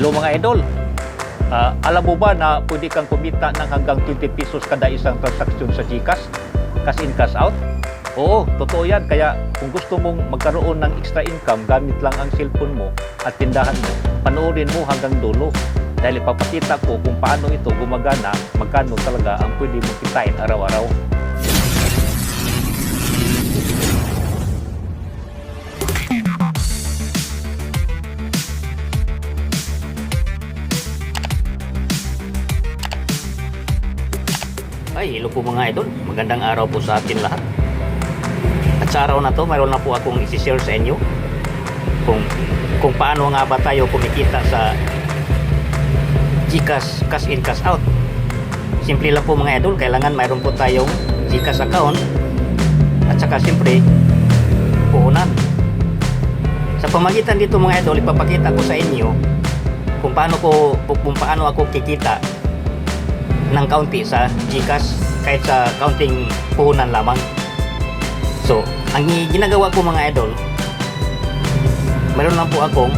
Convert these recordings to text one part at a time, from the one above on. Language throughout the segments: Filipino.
Hello mga idol. Ah, alam mo ba na pwede kang kumita ng hanggang 20 pesos kada isang transaksyon sa GCash? Cash in, cash out? Oo, totoo yan. Kaya kung gusto mong magkaroon ng extra income gamit lang ang cellphone mo at tindahan mo, panoorin mo hanggang dulo. Dahil ipapakita ko kung paano ito gumagana, magkano talaga ang pwede mo kitain araw-araw. Ay, hello po mga idol. Magandang araw po sa atin lahat. At sa araw na to, mayroon na po akong isi-share sa inyo kung kung paano nga ba tayo kumikita sa GCash cash in cash out. Simple lang po mga idol, kailangan mayroon po tayong GCash account at saka siyempre puhunan. Sa pamagitan dito mga idol, ipapakita ko sa inyo kung paano ko kung paano ako kikita ng kaunti sa GCash kahit sa counting puhunan lamang. So, ang ginagawa ko mga idol, meron lang po akong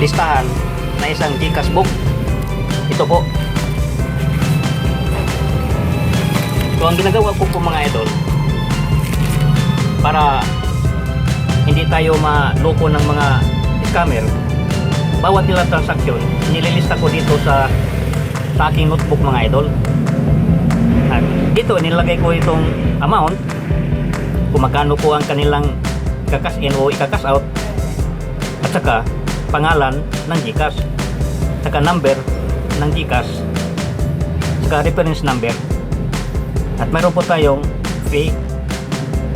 listahan na isang GCash book. Ito po. So, ang ginagawa ko po mga idol, para hindi tayo maloko ng mga scammer, bawat nila transaksyon, nililista ko dito sa sa aking notebook mga idol. At dito nilagay ko itong amount. Kung magkano po ang kanilang ikakas in o ikakas out. At saka pangalan ng GCash. Saka number ng GCash. Saka reference number. At meron po tayong fee.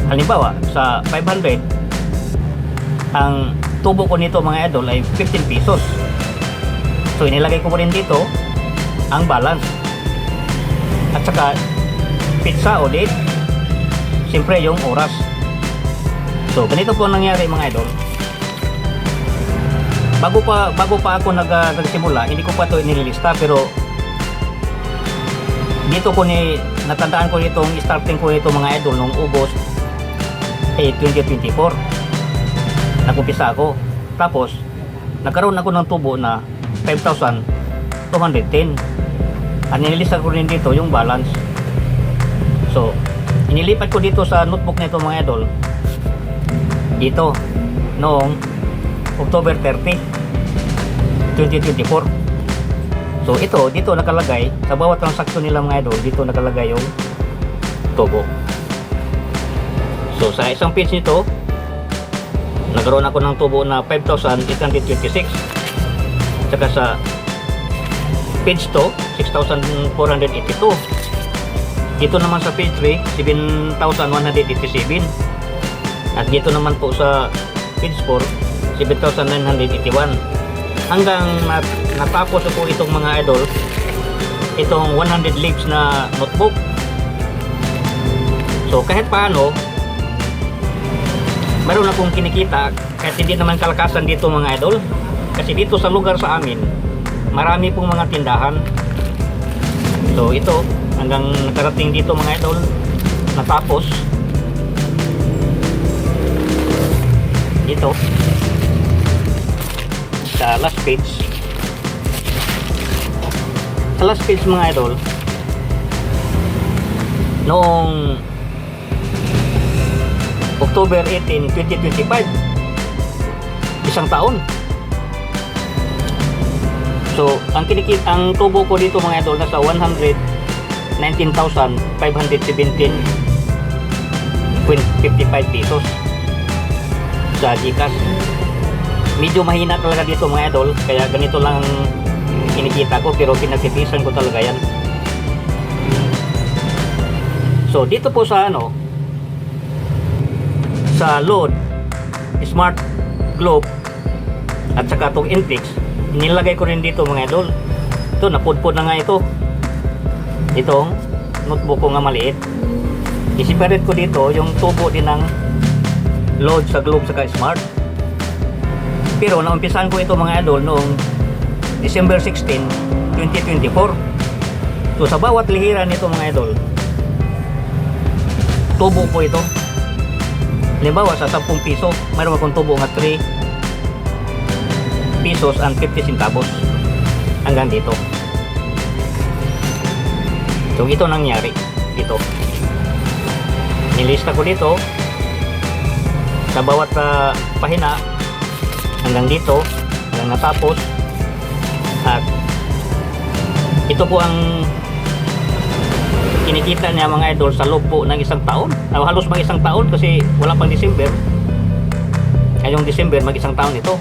Halimbawa sa 500 ang tubo ko nito mga idol ay 15 pesos. So inilagay ko po rin dito ang balance. At saka pizza date siyempre yung oras. So ganito po ang nangyari mga idol. Bago pa bago pa ako nag, ah, nagsimula hindi ko pa ito inililista pero dito ko ni natandaan ko itong starting ko ito mga idol nung August eh, 2024 nagumpisa ako. Tapos nagkaroon ako ng tubo na 5,210 at nililista ko rin dito yung balance. So inilipat ko dito sa notebook nito mga idol. Dito noong October 30 2024 so ito dito nakalagay sa bawat transaksyon nila mga idol dito nakalagay yung tubo so sa isang page nito nagkaroon ako ng tubo na 5,826 saka sa page 2 6,482 dito naman sa page 3 7,187 at dito naman po sa page 4 7,981 hanggang nat natapos po itong mga idol itong 100 leaves na notebook. So kahit paano meron akong kinikita kahit hindi naman kalakasan dito mga idol. Kasi dito sa lugar sa amin marami pong mga tindahan. So ito hanggang nakarating dito mga idol natapos. Dito sa last page. Sa last page mga idol noong October 18, 2025 isang taon so ang kinikit ang tubo ko dito mga idol nasa 119,517.55 pesos sa Gcash. Medyo mahina talaga dito mga idol kaya ganito lang kinikita ko pero pinagtitisan ko talaga yan. So dito po sa ano sa load smart globe at saka itong Infix nilagay ko rin dito mga idol. Ito napudpod na nga ito. Itong notebook ko nga maliit. I-separate ko dito yung tubo din ng load sa globe saka smart. Pero naumpisahan ko ito mga idol noong December 16 2024 so sa bawat lihira nito mga idol tubo po ito. Halimbawa sa 10 piso mayroon akong tubo nga 3 pesos and 50 centavos hanggang dito. So ito nangyari dito. Nilista ko dito sa bawat ah, pahina hanggang dito hanggang natapos at ito po ang kinikita niya mga idol sa loob po ng isang taon Ah, halos mag isang taon kasi wala pang December ngayong December mag isang taon ito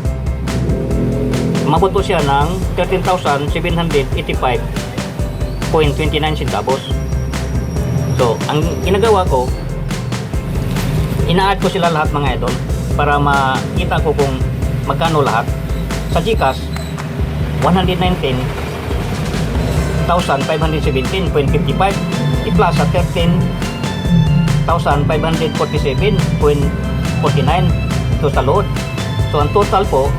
umabot po siya ng 13,785.29 centavos. So ang ginagawa ko ina-add ko sila lahat mga idol para makita ko kung magkano lahat. Sa Gcash 119,517.55 i-plus sa 13,547.49 ito sa load. So ang total po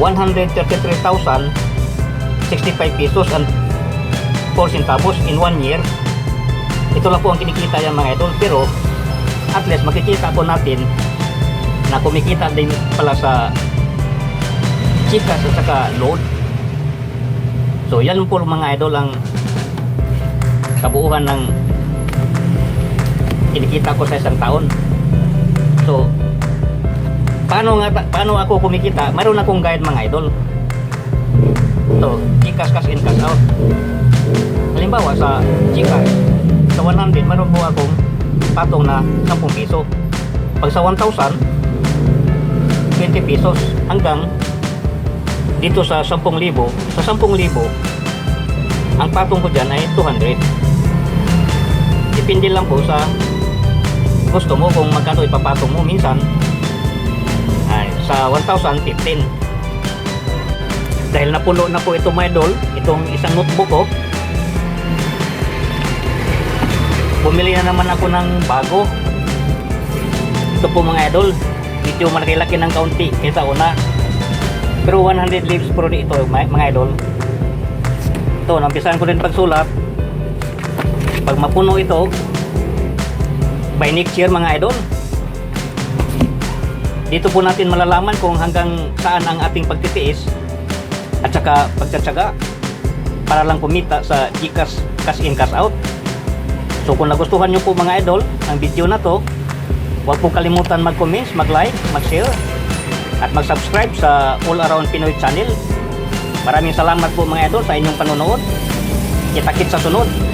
133,065 pesos and 4 centavos in 1 year. Ito lang po ang kinikita yan mga idol pero at least makikita po natin na kumikita din pala sa Gcash at saka load. So yan po mga idol ang kabuuhan ng kinikita ko sa isang taon. So paano nga paano ako kumikita? Mayroon akong guide mga idol. To Gcash cash in cash out. Halimbawa sa Gcash sa 100 mayroon po akong patong na 10 piso. Pag sa 1,000 20 pesos. Hanggang dito sa 10,000 sa 10,000 ang patong ko dyan ay 200 depende lang po sa gusto mo kung magkano ipapatong mo. Minsan sa 1,015 dahil napuno na po ito mga idol itong isang notebook ko bumili na naman ako ng bago. Ito po mga idol medyo malaki-laki ng kaunti kaysa una. Pero 100 leaves pro ito mga mga idol. Ito nampisahan ko rin pagsulat. Pag mapuno ito by next year mga idol dito po natin malalaman kung hanggang saan ang ating pagtitiis at saka pagtsatsaga para lang kumita sa Gcash cash in cash out. So kung nagustuhan nyo po mga idol ang video na to huwag po kalimutan mag-comment, mag-like, mag-share at mag-subscribe sa All Around Pinoy channel. Maraming salamat po mga idol sa inyong panonood. Kita-kit sa sunod